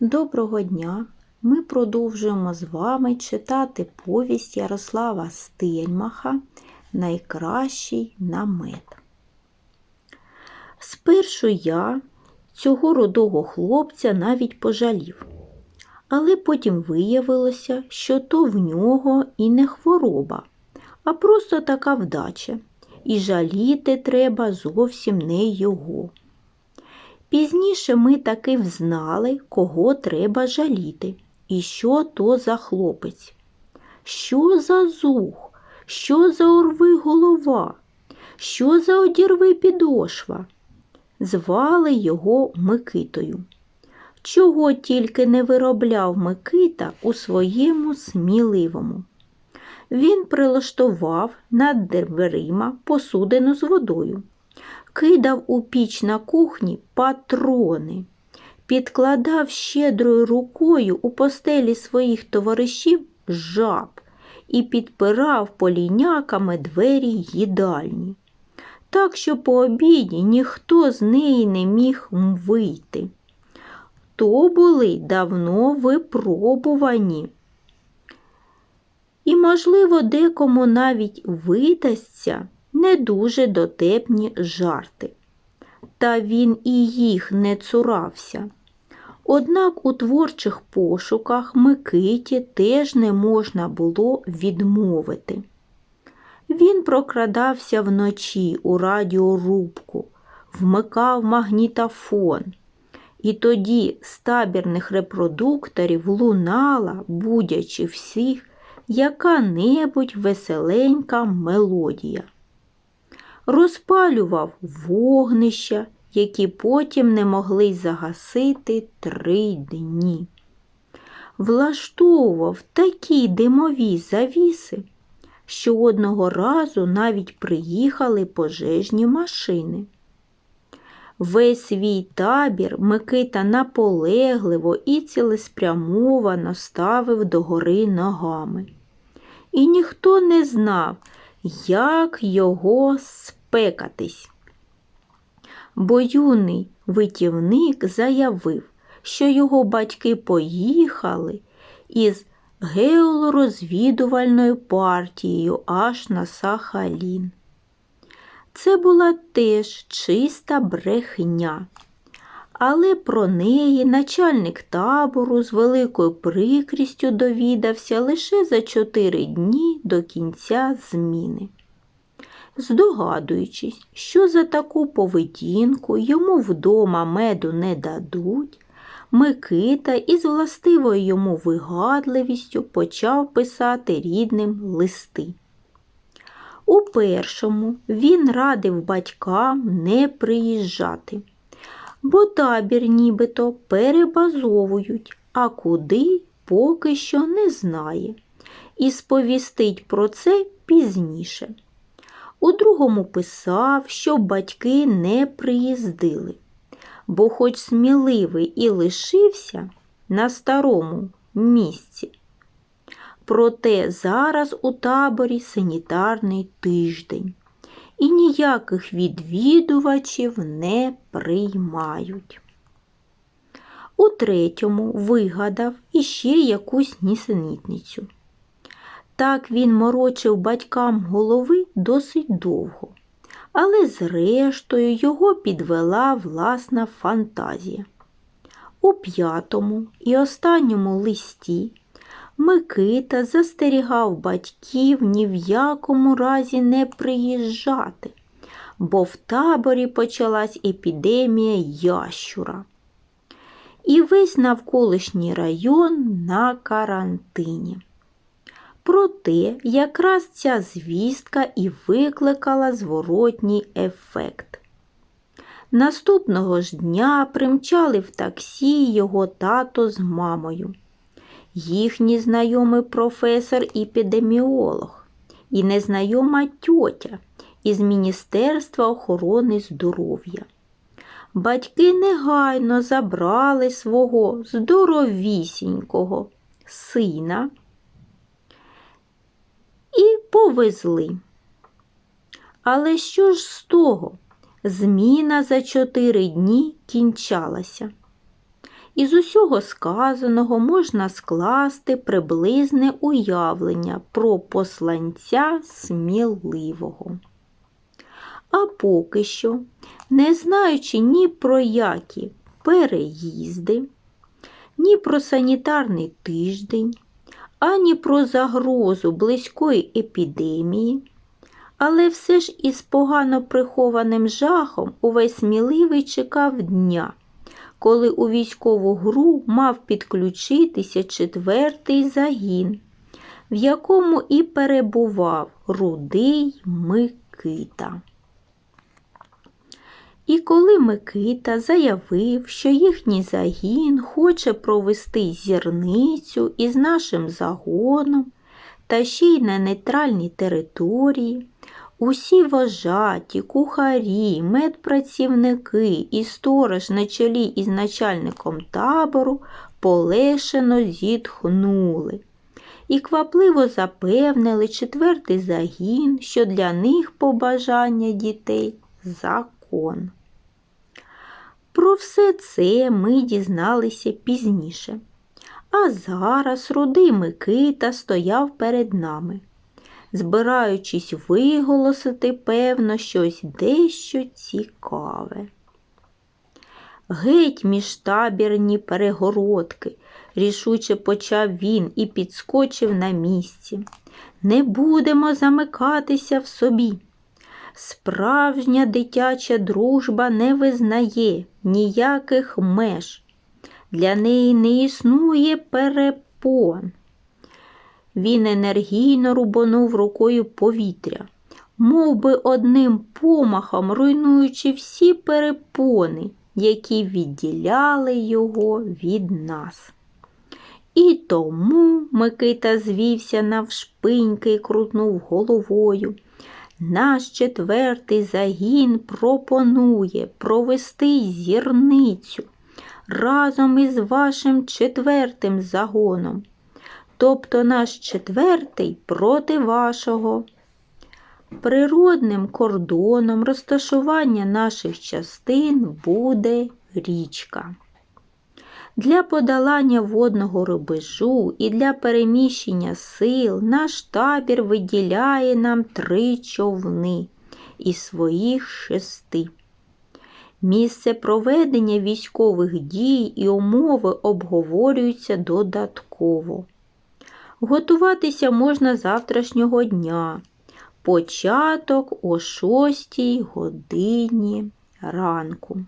Доброго дня! Ми продовжуємо з вами читати повість Ярослава Стельмаха Найкращий намет. Спершу я цього рудого хлопця навіть пожалів, але потім виявилося, що то в нього і не хвороба, а просто така вдача, і жаліти треба зовсім не його. Пізніше ми таки взнали, кого треба жаліти, і що то за хлопець. Що за зух, що за орви голова, що за одірви підошва. Звали його Микитою. Чого тільки не виробляв Микита у своєму сміливому. Він прилаштував над дверима посудину з водою кидав у піч на кухні патрони, підкладав щедрою рукою у постелі своїх товаришів жаб і підпирав поліняками двері їдальні. Так що по обіді ніхто з неї не міг вийти. То були давно випробувані. І, можливо, декому навіть видасться не дуже дотепні жарти. Та він і їх не цурався. Однак у творчих пошуках Микиті теж не можна було відмовити. Він прокрадався вночі у радіорубку, вмикав магнітофон, і тоді з табірних репродукторів лунала, будячи всіх, яка-небудь веселенька мелодія розпалював вогнища, які потім не могли загасити три дні. Влаштовував такі димові завіси, що одного разу навіть приїхали пожежні машини. Весь свій табір Микита наполегливо і цілеспрямовано ставив догори ногами. І ніхто не знав, як його спекатись. Бо юний витівник заявив, що його батьки поїхали із геолорозвідувальною партією аж на Сахалін. Це була теж чиста брехня, але про неї начальник табору з великою прикрістю довідався лише за чотири дні до кінця зміни. Здогадуючись, що за таку поведінку йому вдома меду не дадуть, Микита із властивою йому вигадливістю почав писати рідним листи. У першому він радив батькам не приїжджати бо табір нібито перебазовують, а куди поки що не знає, і сповістить про це пізніше. У другому писав, щоб батьки не приїздили, бо, хоч сміливий і лишився на старому місці. Проте зараз у таборі санітарний тиждень і ніяких відвідувачів не приймають. У третьому вигадав іще якусь нісенітницю. Так він морочив батькам голови досить довго, але зрештою його підвела власна фантазія. У п'ятому і останньому листі Микита застерігав батьків ні в якому разі не приїжджати, бо в таборі почалась епідемія ящура. І весь навколишній район на карантині. Проте якраз ця звістка і викликала зворотній ефект. Наступного ж дня примчали в таксі його тато з мамою їхній знайомий професор-епідеміолог і незнайома тьотя із Міністерства охорони здоров'я. Батьки негайно забрали свого здоровісінького сина і повезли. Але що ж з того? Зміна за чотири дні кінчалася Із усього сказаного можна скласти приблизне уявлення про посланця сміливого. А поки що, не знаючи ні про які переїзди, ні про санітарний тиждень, ані про загрозу близької епідемії, але все ж із погано прихованим жахом увесь сміливий чекав дня, коли у військову гру мав підключитися четвертий загін, в якому і перебував рудий Микита. І коли Микита заявив, що їхній загін хоче провести зірницю із нашим загоном та ще й на нейтральній території, усі вожаті, кухарі, медпрацівники і сторож на чолі із начальником табору полешено зітхнули. І квапливо запевнили четвертий загін, що для них побажання дітей закон. Про все це ми дізналися пізніше. А зараз рудий Микита стояв перед нами, збираючись виголосити, певно, щось дещо цікаве. Геть міжтабірні перегородки, рішуче почав він і підскочив на місці. Не будемо замикатися в собі. Справжня дитяча дружба не визнає ніяких меж. Для неї не існує перепон. Він енергійно рубанув рукою повітря, мов би одним помахом руйнуючи всі перепони, які відділяли його від нас. І тому Микита звівся навшпиньки і крутнув головою. Наш четвертий загін пропонує провести зірницю разом із вашим четвертим загоном, тобто наш четвертий проти вашого. Природним кордоном розташування наших частин буде річка. Для подолання водного рубежу і для переміщення сил наш табір виділяє нам три човни із своїх шести. Місце проведення військових дій і умови обговорюються додатково. Готуватися можна завтрашнього дня, початок о 6 годині ранку.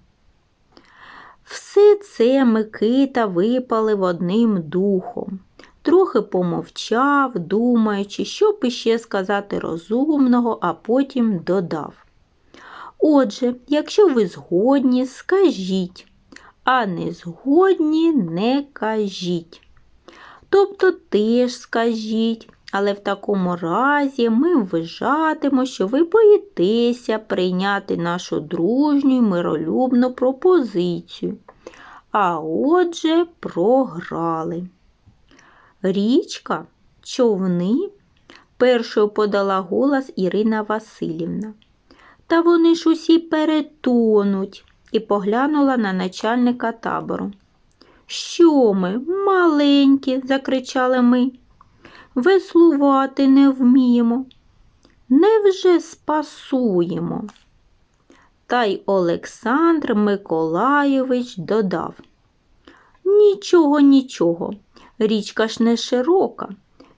Все це Микита випалив одним духом, трохи помовчав, думаючи, що б іще сказати розумного, а потім додав. Отже, якщо ви згодні, скажіть, а не згодні не кажіть. Тобто теж скажіть, але в такому разі ми вважатимо, що ви боїтеся прийняти нашу дружню й миролюбну пропозицію. А отже, програли. Річка, човни, першою подала голос Ірина Васильівна. Та вони ж усі перетонуть, і поглянула на начальника табору. Що ми, маленькі, закричали ми веслувати не вміємо. Невже спасуємо? Та й Олександр Миколайович додав. Нічого, нічого, річка ж не широка,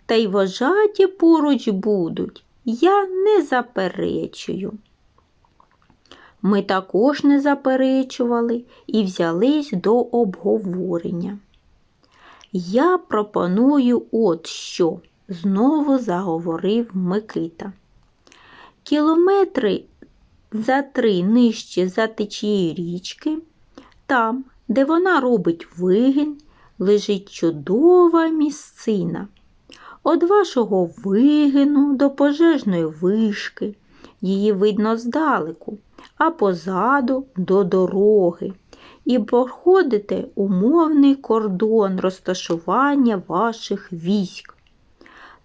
та й вожаті поруч будуть. Я не заперечую. Ми також не заперечували і взялись до обговорення. Я пропоную от що, знову заговорив Микита. Кілометри за три нижче за течією річки, там, де вона робить вигін, лежить чудова місцина. Од вашого вигину до пожежної вишки, її видно здалеку, а позаду до дороги і проходите умовний кордон розташування ваших військ.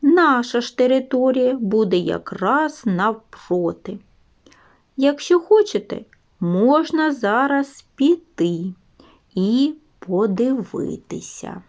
Наша ж територія буде якраз навпроти. Якщо хочете, можна зараз піти і подивитися.